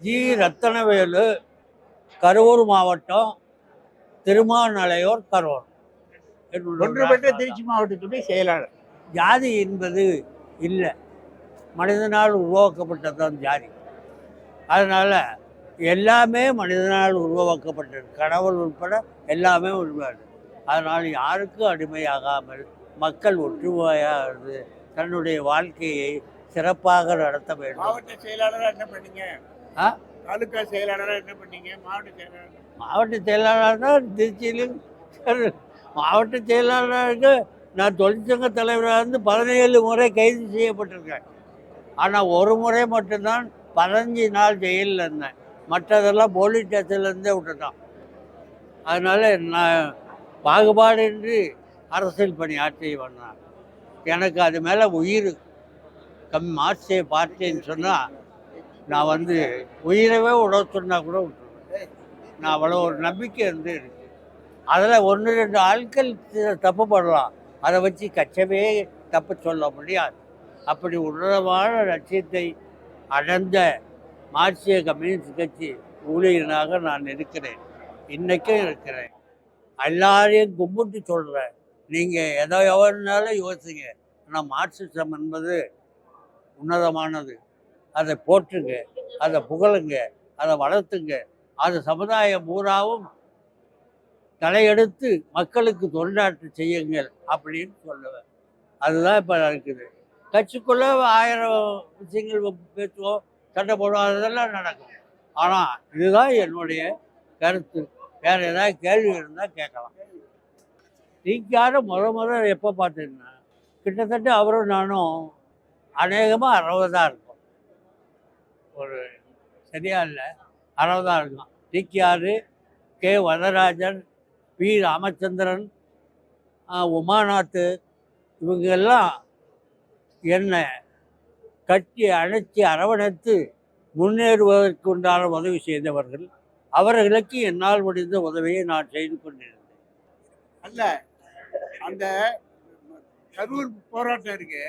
G. Rathnavelu Karur மாவட்டம் திருமாநலையூர் கரூர். ஒன்றுபட்ட திருச்சி மாவட்டத்துடைய செயலாளர். ஜாதி என்பது இல்லை. மனிதனால் உருவாக்கப்பட்டதான் ஜாதி. அதனால் எல்லாமே மனிதனால் உருவாக்கப்பட்டது. கடவுள் உட்பட எல்லாமே உருவாது அதனால் யாருக்கும் அடிமையாகாமல் மக்கள் ஒற்றுமையாக இருந்து தன்னுடைய வாழ்க்கையை சிறப்பாக நடத்த வேண்டும். மாவட்ட செயலாளரா என்ன பண்ணீங்க? தாலுகா செயலாளரா என்ன பண்ணீங்க? மாவட்ட செயலாளர்? மாவட்ட செயலாளர் தான் திருச்சியிலும் மாவட்ட செயலாளருக்கு நான் தொழிற்சங்க தலைவராக இருந்து பதினேழு முறை கைது செய்யப்பட்டிருக்கேன். ஆனால் ஒரு முறை மட்டும்தான் பதினஞ்சு நாள் ஜெயிலில் இருந்தேன். மற்றதெல்லாம் போலீஸ் ஸ்டேஷன்லேருந்தே விட்டுட்டான் அதனால் நான் பாகுபாடின்றி அரசியல் பணி ஆட்சி பண்ணேன். எனக்கு அது மேலே உயிர் கம் மார்க்சிய பார்ட்டின்னு சொன்னால் நான் வந்து உயிரவே விட கூட விட்டுருவேன். நான் அவ்வளோ ஒரு நம்பிக்கை வந்து இருக்கு அதில் ஒன்று ரெண்டு ஆட்கள் தப்பு பண்ணலாம். அதை வச்சு கச்சவே தப்பு சொல்ல முடியாது. அப்படி உன்னதமான லட்சியத்தை அடைந்த மார்க்சிய கம்யூனிஸ்ட் கட்சி ஊழியனாக நான் இருக்கிறேன். இன்றைக்கும் இருக்கிறேன். எல்லாரையும் கும்பிட்டு சொல்கிறேன் நீங்கள் எதோ எவ்வளோனாலும் யோசிங்க. ஆனால் மார்க்சிசம் என்பது உன்னதமானது. அதை போற்றுங்க அதை புகழுங்க அதை வளர்த்துங்க. அது சமுதாயம் பூராவும் தலையெடுத்து மக்களுக்கு தொண்டாற்று செய்யுங்கள் அப்படின்னு சொல்லுவேன். அதுதான் இப்போ இருக்குது கட்சிக்குள்ளே ஆயிரம் விஷயங்கள் பேசுவோம் சண்டை போடுவோம் அதெல்லாம் நடக்கும். ஆனால் இதுதான் என்னுடைய கருத்து. வேறு ஏதாவது கேள்வி இருந்தால் கேட்கலாம். டிக்கார முத முத எப்போ பார்த்தீங்கன்னா கிட்டத்தட்ட அவரும் நானும் அநேகமாக அறுபதாக இருக்கும். ஒரு சரியா இல்லை. அறுபதாக இருக்கும் TKR K. Vararajan P. Ramachandran Umanath Umanath. இவங்க எல்லாம் என்னை கட்டி அணைச்சி அரவணைத்து முன்னேறுவதற்கு உண்டான உதவி செய்தவர்கள். அவர்களுக்கு என்னால் முடிந்த உதவியை நான் செய்து கொண்டிருந்தேன். அல்ல அந்த கரூர் போராட்டம் இருக்கு.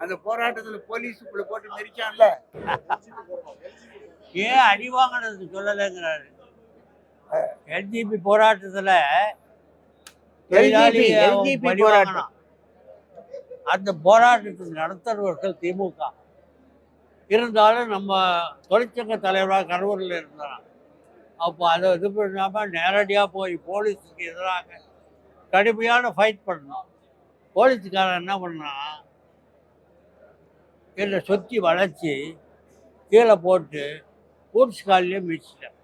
அந்த போராட்டத்துல போலீஸ் உங்களை போட்டு மெரிச்சான்ல ஏன் அடி வாங்கினது சொல்லலைங்கிறாரு. எல்ஜிபி போராட்டத்தில் போராட்டம். அந்த போராட்டத்தை நடத்துறவர்கள் திமுக. இருந்தாலும் நம்ம தொழிற்சங்க தலைவராக கரூரில் இருந்தான் அப்போ அதை இது பண்ணாமல் நேரடியாக போய் போலீஸுக்கு எதிராக கடுமையான ஃபைட் பண்ணோம். போலீஸுக்காரன் என்ன பண்ணான்? என்னை சொத்தி வளைச்சி கீழே போட்டு கூட்ஸ் காலிலே மிதிச்சிட்டேன்.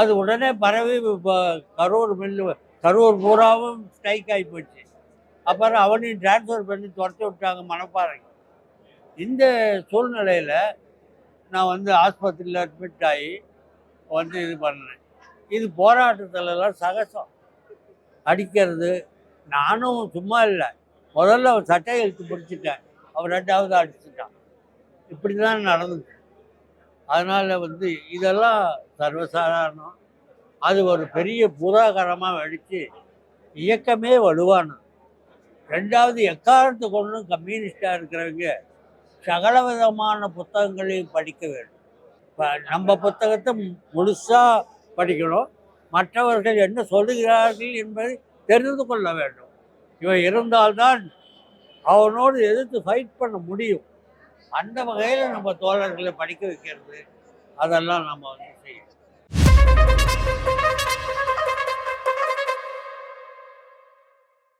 அது உடனே பரவி இப்போ கரூர் மில்லு கரூர் பூராவும் ஸ்ட்ரைக் ஆகி போச்சு. அப்புறம் அவனையும் ட்ரான்ஸ்ஃபர் பண்ணி துரத்தி விட்டாங்க மணப்பாறை இந்த சூழ்நிலையில் நான் வந்து ஆஸ்பத்திரியில் அட்மிட் ஆகி வந்து இது பண்ணேன். இது போராட்டத்துலலாம் சகசம். அடிக்கிறது. நானும் சும்மா இல்லை. முதல்ல சட்டையை இழுத்து பிடிச்சிட்டேன். அவன் ரெண்டாவது அடிச்சுட்டான் இப்படி தான் நடந்துச்சு அதனால் வந்து இதெல்லாம் சர்வசாதாரணம். அது ஒரு பெரிய புதாகரமாக வெடித்து இயக்கமே வலுவானது. ரெண்டாவது எக்காரணத்து கொண்டும் கம்யூனிஸ்டாக இருக்கிறவங்க சகல விதமான புத்தகங்களையும் படிக்க வேண்டும். இப்போ நம்ம புத்தகத்தை முழுசாக படிக்கணும். மற்றவர்கள் என்ன சொல்லுகிறார்கள் என்பதை தெரிந்து கொள்ள வேண்டும். இவன் இருந்தால்தான் அவனோடு எதிர்த்து ஃபைட் பண்ண முடியும். அந்த வகையில் நம்ம தோழர்களை படிக்க வைக்கிறது. அதெல்லாம் நம்ம வந்து செய்யணும்.